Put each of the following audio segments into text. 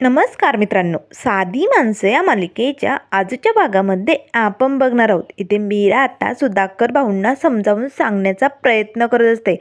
नमस्कार मित्रांनो. साधी माणसं या मालिकेच्या आजच्या भागामध्ये आपण बघणार आहोत. इथे मीरा आता सुधाकर भाऊंना समजावून सांगण्याचा प्रयत्न करत असते.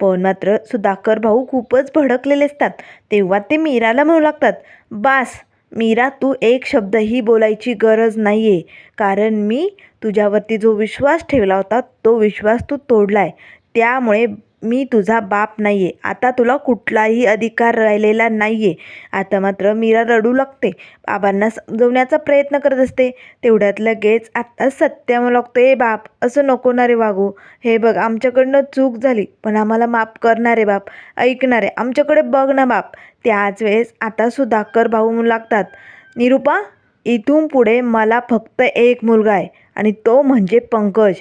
पण मात्र सुधाकर भाऊ खूपच भडकलेले असतात. तेव्हा ते मीराला म्हणू लागतात बास मीरा तू एक शब्दही बोलायची गरज नाही आहे कारण मी तुझ्यावरती जो विश्वास ठेवला होता तो विश्वास तू तोडलाय. त्यामुळे मी तुझा बाप नाही आहे आता तुला कुठलाही अधिकार राहिलेला नाही आहे आता मात्र मीरा रडू लागते. बाबांना समजवण्याचा प्रयत्न करत असते. तेवढ्यात लगेच आता सत्या लागतो ए बाप असं नको ना रे वागू. हे बघ आमच्याकडनं चूक झाली. पण आम्हाला माफ करणारे बाप. ऐकणारे आमच्याकडे बघ ना बाप. त्याच वेळेस आता सुधाकर भाऊ लागतात निरुपा इथून पुढे मला फक्त एक मुलगा आहे आणि तो म्हणजे पंकज.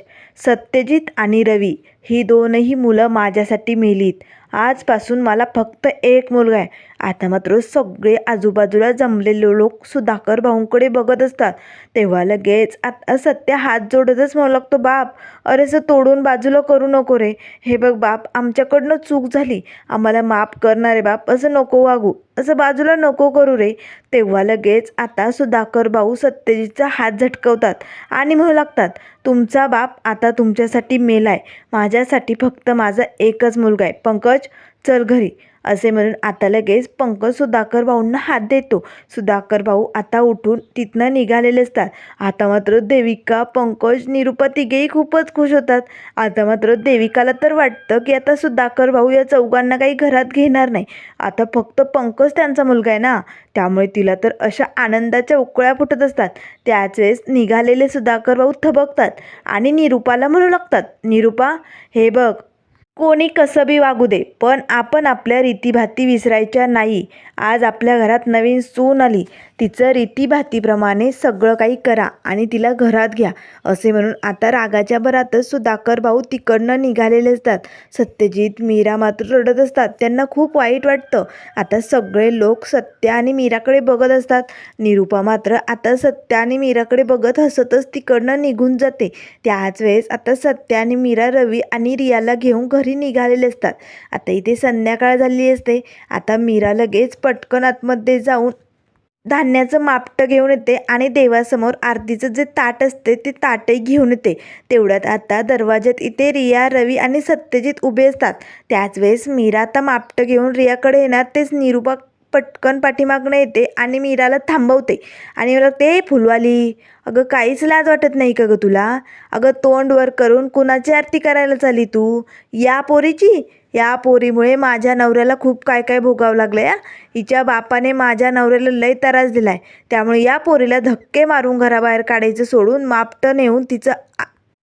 सत्यजित आणि रवी ही दोनही मुलं माझ्यासाठी मेलीत. आजपासून मला फक्त एक मुलगा आहे आता मात्र सगळे आजूबाजूला जमलेले लोक सुधाकर भाऊंकडे बघत असतात. तेव्हा लगेच आता सत्य हात जोडतच म्हणू लागतो बाप अरे असं तोडून बाजूला करू नको रे. हे बघ बाप आमच्याकडनं चूक झाली. आम्हाला माफ करणारे बाप. असं नको वागू. असं बाजूला नको करू रे. तेव्हा लगेच आता सुधाकर भाऊ सत्यजितचा हात झटकवतात आणि म्हणू लागतात तुमचा बाप आता तुमच्यासाठी मेलाय. माझ्यासाठी फक्त माझा एकच मुलगा आहे. पंकज चल घरी. असे म्हणून आता लगेच पंकज सुधाकर भाऊंना हात देतो. सुधाकर भाऊ आता उठून तिथनं निघालेले असतात. आता मात्र देविका पंकज निरुपा तिघेही खूपच खुश होतात. आता मात्र देविकाला तर वाटतं की आता सुधाकर भाऊ या चौघांना काही घरात घेणार नाही. आता फक्त पंकज त्यांचा मुलगा आहे ना? त्यामुळे तिला तर अशा आनंदाच्या उकळ्या फुटत असतात. त्याच वेळेस निघालेले सुधाकर भाऊ थबकतात आणि निरुपाला म्हणू लागतात. निरुपा हे बघ कोणी कसंबी वागू दे पण आपण आपल्या रीतीभाती विसरायच्या नाही. आज आपल्या घरात नवीन सून आली. तिचं रीतीभातीप्रमाणे सगळं काही करा आणि तिला घरात घ्या असे म्हणून आता रागाच्या भरातच सुधाकर भाऊ तिकडनं निघालेले असतात. सत्यजित मीरा मात्र रडत असतात. त्यांना खूप वाईट वाटतं. आता सगळे लोक सत्य आणि मीराकडे बघत असतात. निरुपा मात्र आता सत्य आणि मीराकडे बघत हसतच तिकडनं निघून जाते. त्याच वेळेस आता सत्य आणि मीरा रवी आणि रियाला घेऊन घरी निघालेले असतात. आता इथे संध्याकाळ झाली असते. आता मीरा लगेच पटकन आतमध्ये जाऊन धान्याचं मापटं घेऊन येते आणि देवासमोर आरतीचं जे ताट असते ते ताटही घेऊन येते. तेवढ्यात आता दरवाज्यात इथे रिया रवी आणि सत्यजित उभे असतात. त्याच वेळेस मीरा आता मापटं घेऊन रियाकडे येणार तेच निरुपा पटकन पाठीमागणं येते आणि मीराला थांबवते. आणि मला ते फुलवाली. अगं काहीच लाज वाटत नाही का गं तुला? अगं तोंड वर करून कुणाची आरती करायला चाली तू? या पोरीची? या पोरीमुळे माझ्या नवऱ्याला खूप काय काय भोगावं लागलं या हिच्या बापाने माझ्या नवऱ्याला लय त्रास दिलाय. त्यामुळे या पोरीला धक्के मारून घराबाहेर काढायचं सोडून मापटं नेऊन तिचं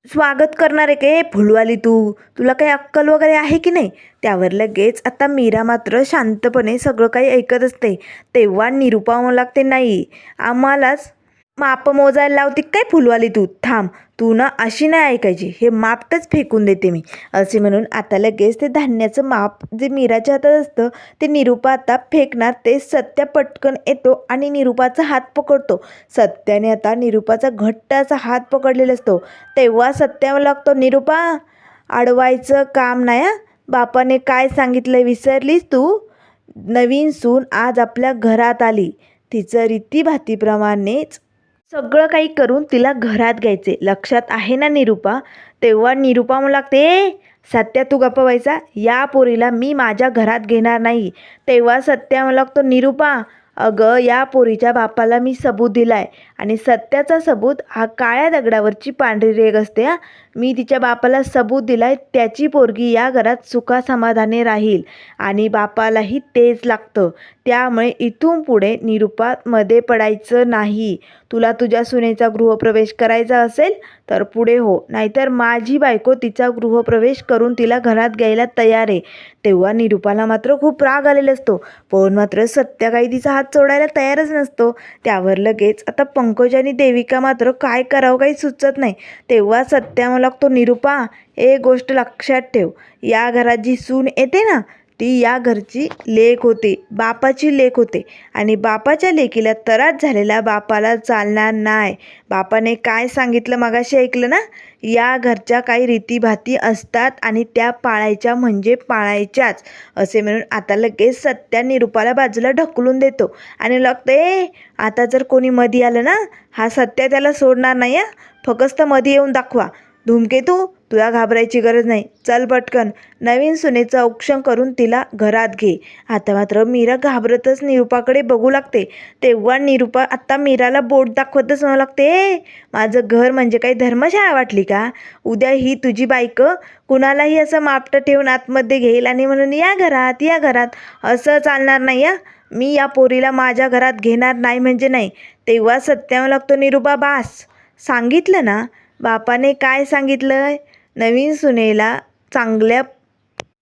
स्वागत करणार आहे हे फुलवाली तू तुला काही अक्कल वगैरे आहे की नाही? त्यावर लगेच आता मीरा मात्र शांतपणे सगळं काही ऐकत असते. तेव्हा निरुपा म्हणू लागते नाही आम्हालाच माप मोजायला लावती काय फुलवाली तू? थांब तू ना अशी नाही ऐकायची. हे मापटच फेकून देते मी. असे म्हणून आता लगेच ते धान्याचं माप जे मीराच्या हातात असतं ते निरुपा आता फेकणार ते सत्या पटकन येतो आणि निरुपाचा हात पकडतो. सत्याने आता निरुपाचा घट्ट असा हात पकडलेला असतो. तेव्हा सत्यावर लागतो निरुपा अडवायचं काम नाही बापाने काय सांगितलं विसरलीस तू? नवीन सून आज आपल्या घरात आली. तिचं रीतीभातीप्रमाणेच सगळं काही करून तिला घरात घ्यायचे. लक्षात आहे ना निरुपा? तेव्हा निरुपा म्हणू लागते सत्या तू गप्प व्हायचा. या पोरीला मी माझ्या घरात घेणार नाही. तेव्हा सत्या म्हणू लागतो निरुपा अगं या पोरीच्या बापाला मी सबूत दिलाय. आणि सत्याचा सबूत हा काळ्या दगडावरची पांढरी रेग असते हा. मी तिच्या बापाला सबूत दिलाय त्याची पोरगी या घरात सुखासमाधाने राहील आणि बापालाही तेच लागतं. त्यामुळे इथून पुढे निरुपामध्ये पडायचं नाही. तुला तुझ्या सुनेचा गृहप्रवेश करायचा असेल तर पुढे हो नाहीतर माझी बायको तिचा गृहप्रवेश करून तिला घरात घ्यायला तयार आहे. तेव्हा निरुपाला मात्र खूप राग आलेला असतो. पण मात्र सत्या काही तिचा हात सोडायला तयारच नसतो. त्यावर लगेच आता पंकज आणि देविका मात्र काय करावं काही सुचत नाही. तेव्हा सत्या मला लागतो निरुपा एक गोष्ट लक्षात ठेव. या घरात जी सून येते ना ती या घरची लेक होती बापाची लेक होते. आणि बापाच्या लेकीला त्रास झालेला बापाला चालणार नाही. बापाने काय सांगितलं मगाशी ऐकलं ना? या घरच्या काही रीतीभाती असतात आणि त्या पाळायच्या म्हणजे पाळायच्याच असे म्हणून आता लगेच सत्या निरूपाला बाजूला ढकलून देतो. आणि लागतं ए आता जर कोणी मधी आलं ना? हा सत्या त्याला सोडणार नाही फकस्त मधी मध्ये येऊन दाखवा. धूमकेतू तुला घाबरायची गरज नाही. चल पटकन. नवीन सुनेचं औक्षण करून तिला घरात घे. आता मात्र मीरा घाबरतच निरूपाकडे बघू लागते. तेव्हा निरूपा आत्ता मीराला बोट दाखवतच म्हणू लागते. "ए, माझं घर म्हणजे काही धर्मशाळा वाटली का? उद्या ही तुझी बायकं कुणालाही असं मापटं ठेवून आतमध्ये घेईल आणि म्हणून या घरात या घरात. असं चालणार नाही या मी या पोरीला माझ्या घरात घेणार नाही म्हणजे नाही. तेव्हा सत्यावं लागतो निरूपा बास. सांगितलं ना? बापाने काय सांगितलं नवीन सुनेला चांगल्या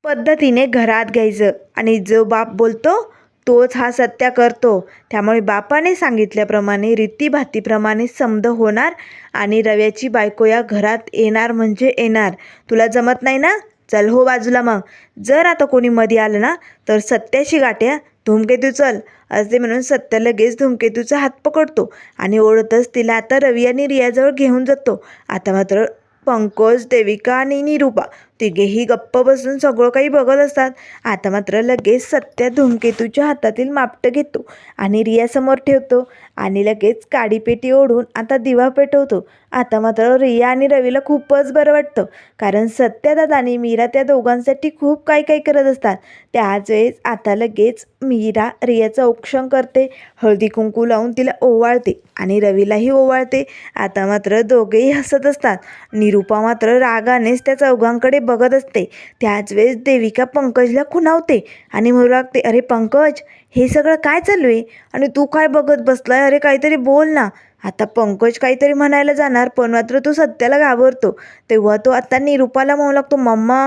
पद्धतीने घरात घ्यायचं. आणि जो बाप बोलतो तोच हा सत्या करतो. त्यामुळे बापाने सांगितल्याप्रमाणे रीतीभातीप्रमाणे समद होणार आणि रव्याची बायको या घरात येणार म्हणजे येणार. तुला जमत नाही ना? चल हो बाजूला मग. जर आता कोणी मध्ये आलं ना तर सत्याशी गाठ्या. धूमकेतू चल. असे म्हणून सत्य लगेच धूमकेतूचा हात पकडतो आणि ओढतच तिला आता रवी आणि रियाजवळ घेऊन जातो. आता मात्र पंकज देविका आणि निरूपा तिघेही गप्प बसून सगळं काही बघत असतात. आता मात्र लगेच सत्या धूमकेतूच्या हातातील मापटं घेतो आणि रियासमोर ठेवतो आणि लगेच काडीपेटी ओढून आता दिवा पेटवतो. आता मात्र रिया आणि रवीला खूपच बरं वाटतं कारण सत्यादादा आणि मीरा त्या दोघांसाठी खूप काही काही करत असतात. त्याच वेळेस आता लगेच मीरा रियाचं औक्षण करते हळदी कुंकू लावून तिला ओवाळते आणि रवीलाही ओवाळते. आता मात्र दोघेही हसत असतात. निरूपा मात्र रागानेच त्या चौघांकडे बघत असते. त्याच वेळेस देविका पंकजला खुणावते आणि म्हणू लागते अरे पंकज हे सगळं काय चालू आहे? आणि तू काय बघत बसलाय? अरे काहीतरी बोल ना. आता पंकज काहीतरी म्हणायला जाणार पण मात्र तो सत्याला घाबरतो. तेव्हा तो आता निरूपाला म्हणू लागतो मम्मा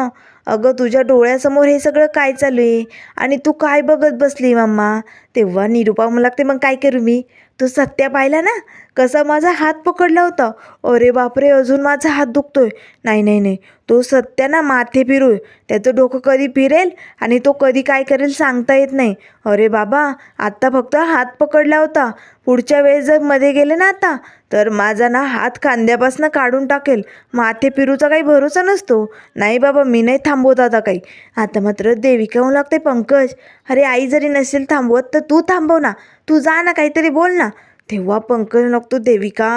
अगं तुझ्या डोळ्यासमोर हे सगळं काय चालू आहे? आणि तू काय बघत बसली मम्मा? तेव्हा निरूपा म्हणू लागते मग काय करू मी? तो सत्या पाहिला ना कसा माझा हात पकडला होता. अरे बापरे अजून माझा हात दुखतोय. नाही नाही नाही. तो सत्या ना माथे फिरू त्याचं डोकं कधी फिरेल आणि तो कधी काय करेल सांगता येत नाही. अरे बाबा आत्ता फक्त हात पकडला होता. पुढच्या वेळेस जर मध्ये गेले ना आता तर माझा ना हात खांद्यापासून काढून टाकेल. माथे पिरूचा काही भरोसा नसतो. नाही बाबा मी नाही थांबवत आता काही. आता मात्र देविका होऊ लागते पंकज? अरे आई जरी नसेल थांबवत तर तू थांबव ना. तू जा ना काहीतरी बोल ना. तेव्हा पंकज लागतो देविका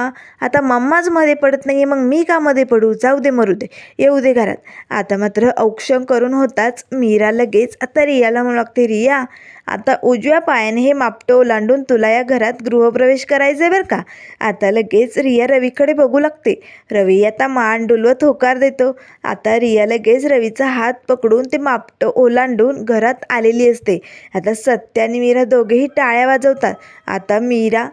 आता मम्माच मध्ये पडत नाही आहे मग मी का मध्ये पडू? जाऊ दे मरू दे येऊ दे घरात. आता मात्र औक्षण करून होताच मीरा लगेच आता रियाला म्हणू लागते रिया आता उजव्या पायाने हे मापटं ओलांडून तुला या घरात गृहप्रवेश करायचा आहे बरं का? आता लगेच रिया रवीकडे बघू लागते. रवी आता मान डुलवत होकार देतो. आता रिया लगेच रवीचा हात पकडून ते मापटं ओलांडून घरात आलेली असते. आता सत्य आणि मीरा दोघेही टाळ्या वाजवतात. आता मीरा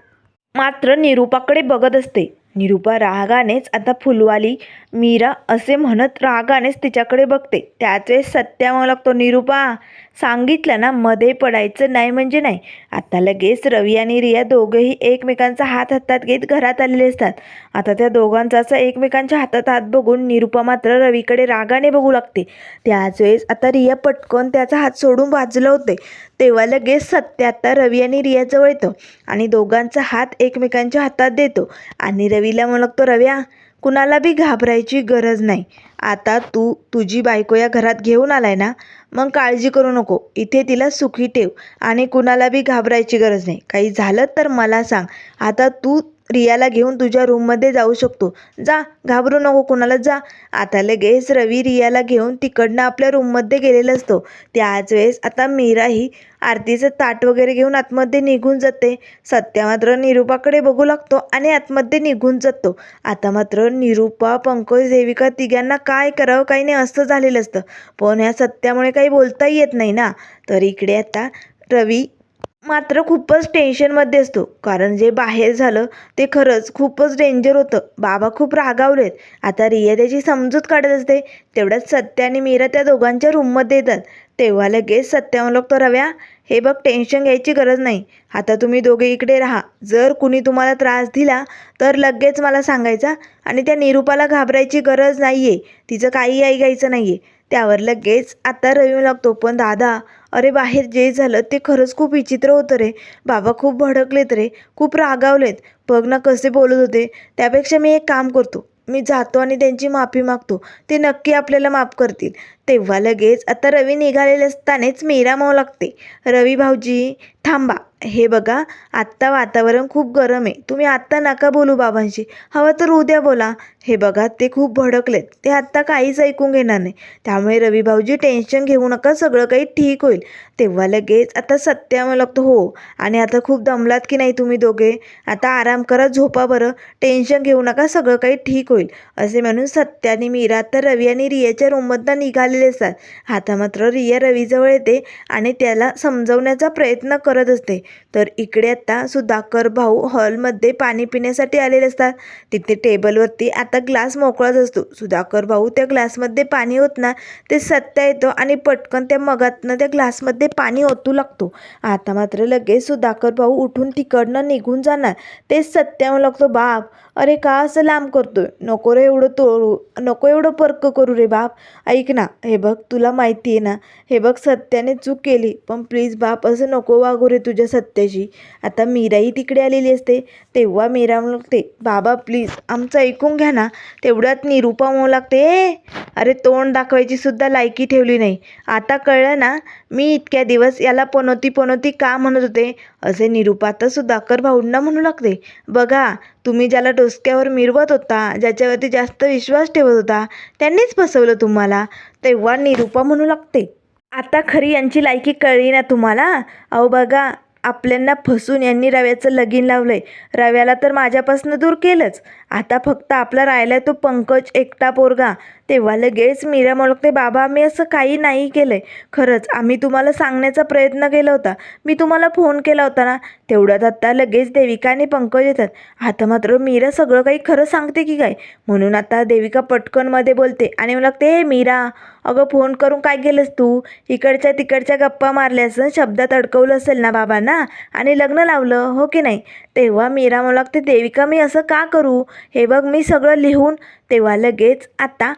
मात्र निरूपाकडे बघत असते. निरूपा रागानेच आता फुलवाली मीरा असे म्हणत रागानेच तिच्याकडे बघते. त्याच वेळेस सत्या म्हणू लागतो निरूपा. सांगितलं ना मध्ये पडायचं नाही म्हणजे नाही. आता लगेच रवी आणि रिया दोघेही एकमेकांचा हात हातात घेत घरात आलेले असतात. आता त्या दोघांचा असं एकमेकांच्या हातात हात बघून निरूपा मात्र रवीकडे रागाने बघू लागते. त्याच वेळेस आता रिया पटकन त्याचा हात सोडून बाजूला होते. तेव्हा लगेच सत्य आता रवी आणि रियाजवळ येतो आणि दोघांचा हात एकमेकांच्या हातात देतो. आणि रवीला म्हणू लागतो रव्या कुणाला बी घाबरायची गरज नाही. आता तू तुझी बायको या घरात घेऊन आलाय ना मग काळजी करू नको. इथे तिला सुखी ठेव आणि कुणाला बी घाबरायची गरज नाही. काही झालं तर मला सांग. आता तू रियाला घेऊन तुझ्या रूममध्ये जाऊ शकतो. जा घाबरू नको कुणाला जा. आता लगेच रवी रियाला घेऊन तिकडनं आपल्या रूममध्ये गेलेला असतो. त्याच वेळेस आता मीरा ही आरतीचं ताट वगैरे घेऊन आतमध्ये निघून जाते. सत्या मात्र निरूपाकडे बघू लागतो आणि आतमध्ये निघून जातो. आता मात्र निरूपा पंकज देविका तिघांना काय करावं काही नाही असं झालेलं असतं. पण ह्या सत्यामुळे काही बोलता येत नाही ना. तर इकडे आता रवी मात्र खूपच टेन्शनमध्ये असतो. कारण जे बाहेर झालं ते खरंच खूपच डेंजर होतं. बाबा खूप रागावलेत. आता रिया त्याची समजूत काढत असते. तेवढ्यात सत्य आणि मीरा त्या दोघांच्या रूममध्ये येतात. तेव्हा लगेच सत्या तो रव्या हे बघ टेन्शन घ्यायची गरज नाही. आता तुम्ही दोघे इकडे राहा. जर कुणी तुम्हाला त्रास दिला तर लगेच मला सांगायचा आणि त्या निरूपाला घाबरायची गरज नाही आहे तिचं काही ऐकायचं नाही आहे त्यावर लगेच आत्ता रवी लागतो पण दादा अरे बाहेर जे झालं ते खरंच खूप विचित्र होतं रे. बाबा खूप भडकलेत रे खूप रागावलेत. बघ ना कसे बोलत होते. त्यापेक्षा मी एक काम करतो. मी जातो आणि त्यांची माफी मागतो. ते नक्की आपल्याला माफ करतील. तेव्हा लगेच आता रवी निघालेले असतानाच मीरा माऊ लागते. रवी भाऊजी थांबा. हे बघा आत्ता वातावरण खूप गरम आहे. तुम्ही आत्ता नका बोलू बाबांशी. हवं तर उद्या बोला. हे बघा ते खूप भडकलेत. ते आत्ता काहीच ऐकून घेणार नाही. त्यामुळे रवी भाऊजी टेन्शन घेऊ नका. सगळं काही ठीक होईल. तेव्हा लगेच आता सत्यामुळे लागतो हो. आणि आता खूप दमलात की नाही तुम्ही दोघे? आता आराम करा झोपा बरं. टेन्शन घेऊ नका. सगळं काही ठीक होईल. असे म्हणून सत्याने मीरा तर रवी आणि रियाच्या रूममधनं बसलेले असतात. आता मात्र रिया रवीजवळ येते आणि त्याला समजवण्याचा प्रयत्न करत असते. तर इकडे आता सुधाकर भाऊ हॉलमध्ये पाणी पिण्यासाठी आलेले असतात. तिथे टेबलवरती आता ग्लास मोकळाच असतो. सुधाकर भाऊ त्या ग्लासमध्ये पाणी होत ना ते सत्या येतो आणि पटकन त्या मगातनं त्या ग्लासमध्ये पाणी ओतू लागतो. आता मात्र लगेच सुधाकर भाऊ उठून तिकडनं निघून जाणार. ते सत्या लागतो बाप अरे का असं लांब करतोय? नको रे एवढं तोडू नको एवढं पर्क करू रे बाप. ऐक ना हे बघ तुला माहिती आहे ना हे बघ सत्याने चूक केली पण प्लीज बाप असं नको वागू रे तुझ्या सत्याशी. आता मीराही तिकडे आलेली असते तेव्हा मीरा म्हणू लागते बाबा प्लीज आमचं ऐकून घ्या ना तेवढ्यात निरूपा म्हणू लागते ए अरे तोंड दाखवायची सुद्धा लायकी ठेवली नाही. आता कळलं ना मी इतक्या दिवस याला पनोती पनोती का म्हणत होते? असे निरूपा तर सुधाकर भाऊंना म्हणू लागते. बघा तुम्ही ज्याला डोसक्यावर मिरवत होता ज्याच्यावरती जास्त विश्वास ठेवत होता त्यांनीच फसवलं तुम्हाला. तेव्हा निरूपा म्हणू लागते. आता खरी यांची लायकी कळली ना तुम्हाला? अहो बघा आपल्यांना फसून यांनी रव्याचं लगीन लावलंय. रव्याला तर माझ्यापासून दूर केलंच. आता फक्त आपला राहिला तो पंकज एकटा पोरगा. तेव्हा लगेच मीरा म्हणते बाबा मी असं काही नाही केलं आहे खरंच आम्ही तुम्हाला सांगण्याचा प्रयत्न केला होता. मी तुम्हाला फोन केला होता ना? तेवढ्यात आत्ता लगेच देविका आणि पंकज येतात. आता मात्र मीरा सगळं काही खरं सांगते की काय? म्हणून आता देविका पटकनमध्ये बोलते आणि मला लागते हे मीरा अगं फोन करून काय केलंस तू? इकडच्या तिकडच्या गप्पा मारल्यास शब्दात अडकवलं असेल ना बाबांना आणि लग्न लावलं हो की नाही? तेव्हा मीरा मला लागते देविका मी असं का करू? हे बघ मी सगळं लिहून तेव्हा लगेच आता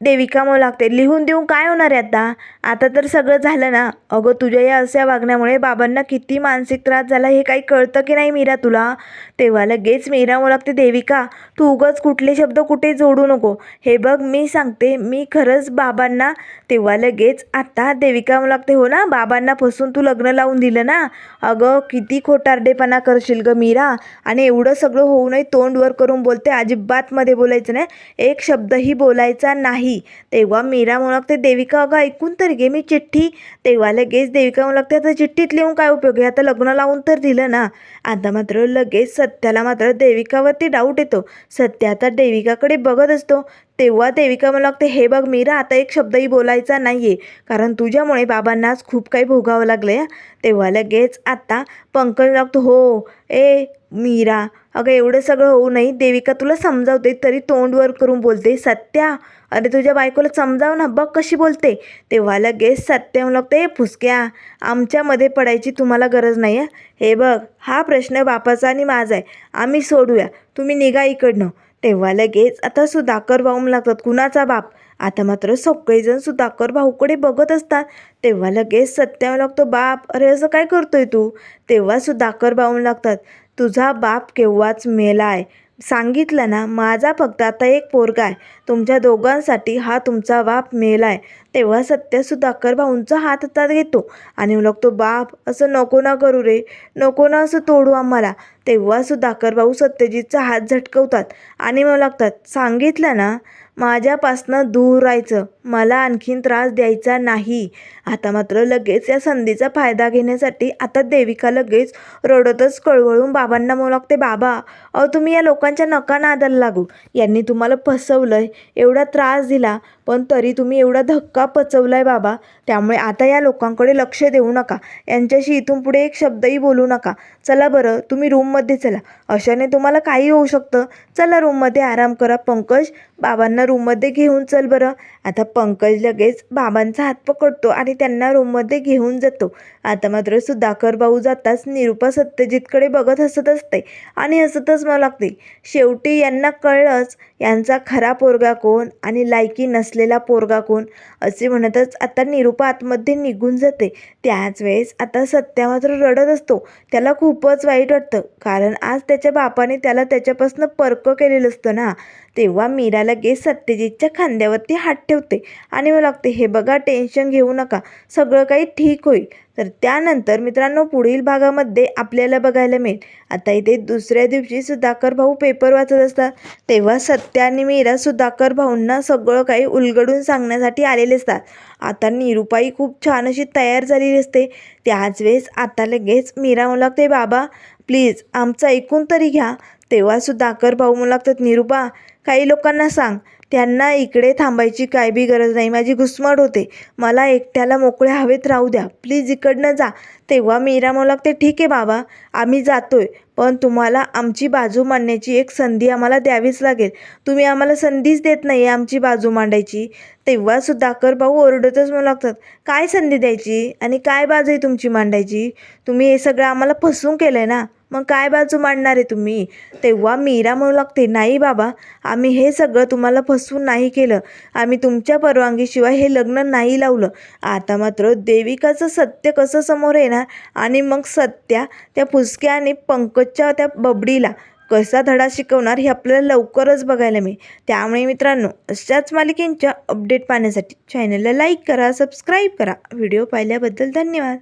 देविका मग लागते लिहून देऊन काय होणार आहे आता? आता तर सगळं झालं ना? अगं तुझ्या या अशा वागण्यामुळे बाबांना किती मानसिक त्रास झाला हे काही कळतं की नाही मीरा तुला? तेव्हा लगेच मीरा ओळखते देविका. तू उगाच कुठले शब्द कुठे जोडू नको. हे बघ मी सांगते मी खरंच बाबांना तेव्हा लगेच आता देविका मग लागते हो ना? बाबांना फसून तू लग्न लावून दिलं ना? अगं किती खोटारडेपणा करशील गं मीरा. आणि एवढं सगळं होऊनही तोंडवर करून बोलते अजिबातमध्ये बोलायचं नाही. एक शब्दही बोलायचा नाही. तेव्हा मीरा म्हणू देविका. अगं ऐकून तर घे मी चिठ्ठी तेव्हा लगेच देविका म्हणू लागते आता चिठ्ठीत लिहून काय उपयोग आहे? आता लग्न लावून तर दिलं ना. आता मात्र लगेच सत्याला मात्र देविकावरती डाऊट येतो. सत्या आता देविकाकडे बघत असतो. तेव्हा देविका मला लागते हे बघ मीरा आता एक शब्दही बोलायचा नाही आहे कारण तुझ्यामुळे बाबांनाच खूप काही भोगावं लागलं आहे तेव्हा लगेच आता पंकज लागतो हो ए मीरा अगं एवढं सगळं होऊ नये. देविका तुला समजावते तरी तोंडवर करून बोलते. सत्या अरे तुझ्या बायकोला समजाव ना बघ कशी बोलते. तेव्हा लगेच सत्यम म्हणू लागते फुसक्या आमच्यामध्ये पडायची तुम्हाला गरज नाही आहे हे बघ हा प्रश्न बापाचा आणि माझा आहे. आम्ही सोडूया. तुम्ही निघा इकडनं. तेव्हा लगेच आता सुधाकर भाऊ लागतात कुणाचा बाप? आता मात्र सगळेजण सुधाकर भाऊकडे बघत असतात. तेव्हा लगेच सत्या लागतो बाप अरे असं काय करतोय तू? तेव्हा सुधाकर भाऊ लागतात तुझा बाप केव्हाच मेला आहे. सांगितलं ना माझा फक्त आता एक पोरगा आहे. तुमच्या दोघांसाठी हा तुमचा बाप मेला आहे तेव्हा सत्य सुधाकर भाऊंचा हात हातात घेतो. आणि मग लागतो बाप असं नको ना करू रे. नको ना असं तोडू आम्हाला. तेव्हा सुधाकर भाऊ सत्यजितचा हात झटकवतात आणि मग लागतात सांगितलं ना माझ्यापासनं दूर राहायचं. मला आणखीन त्रास द्यायचा नाही. आता मात्र लगेच या संधीचा फायदा घेण्यासाठी आता देविका लगेच रडतच कळवळून बाबांना म्हणू लागते बाबा अहो तुम्ही या लोकांच्या नका नादाला लागू. यांनी तुम्हाला फसवलंय एवढा त्रास दिला पण तरी तुम्ही एवढा धक्का पचवलाय बाबा? त्यामुळे आता या लोकांकडे लक्ष देऊ नका. यांच्याशी इथून पुढे एक शब्दही बोलू नका. चला बरं तुम्ही रूममध्ये चला. अशाने तुम्हाला काही होऊ शकतं. चला रूममध्ये आराम करा पंकज. बाबांना रूममध्ये घेऊन चल बरं. आता पंकज लगेच बाबांचा हात पकडतो आणि त्यांना रूममध्ये घेऊन जातो. आता मात्र सुधाकर भाऊ जाताच निरुपा सत्यजितकडे बघत हसत असते आणि हसतच मला लागते शेवटी यांना कळलंच यांचा खरा पोरगा कोण आणि लायकी नसलेला पोरगा कोण? असे म्हणतच आता निरुपा आतमध्ये निघून जाते. त्याच वेळेस आता सत्या मात्र रडत असतो. त्याला खूपच वाईट वाटतं. कारण आज त्याच्या बापाने त्याला त्याच्यापासून पर्क केलेलं असतं ना. तेव्हा मीरा लगेच सत्यजितच्या खांद्यावरती हात ठेवते आणि मला लागते हे बघा टेन्शन घेऊ नका सगळं काही ठीक होईल तर त्यानंतर मित्रांनो पुढील भागामध्ये आपल्याला बघायला मिळेल. आता इथे दुसऱ्या दिवशी सुधाकर भाऊ पेपर वाचत असतात. तेव्हा सत्या आणि मीरा सुधाकर भाऊंना सगळं काही उलगडून सांगण्यासाठी आलेले असतात. आता निरुपाई खूप छान अशी तयार झालेली असते. त्याच वेळेस आता लगेच मीरा म्हणू लागते बाबा प्लीज आमचं ऐकून तरी घ्या. तेव्हासुद्धा सुधाकर भाऊ म्हणू लागतात निरुपा काही लोकांना सांग. त्यांना इकडे थांबायची काय बी गरज नाही. माझी घुसमट होते. मला एकट्याला मोकळ्या हवेत राहू द्या. प्लीज इकडनं जा. तेव्हा मीरा म्हणू लागते ठीक आहे बाबा आम्ही जातोय. पण तुम्हाला आमची बाजू मांडण्याची एक संधी आम्हाला द्यावीच लागेल. तुम्ही आम्हाला संधीच देत नाही आमची बाजू मांडायची. तेव्हासुद्धा अकर भाऊ ओरडतच मला लागतात काय संधी द्यायची? आणि काय बाजू आहे तुमची मांडायची? तुम्ही हे सगळं आम्हाला फसवून केलं आहे ना. मग काय बाजू मांडणार आहे तुम्ही? तेव्हा मीरा म्हणू लागते नाही बाबा आम्ही हे सगळं तुम्हाला फसवून नाही केलं. आम्ही तुमच्या परवानगीशिवाय हे लग्न नाही लावलं. आता मात्र देविकाचं सत्य कसं समोर येणार? आणि मग सत्या त्या फुसक्या आणि पंकजच्या त्या बबडीला कसा धडा शिकवणार हे आपल्याला लवकरच बघायला मिळेल. त्यामुळे मित्रांनो अशाच मालिकेंच्या अपडेट पाहण्यासाठी चॅनलला लाईक करा सबस्क्राईब करा. व्हिडिओ पाहिल्याबद्दल धन्यवाद.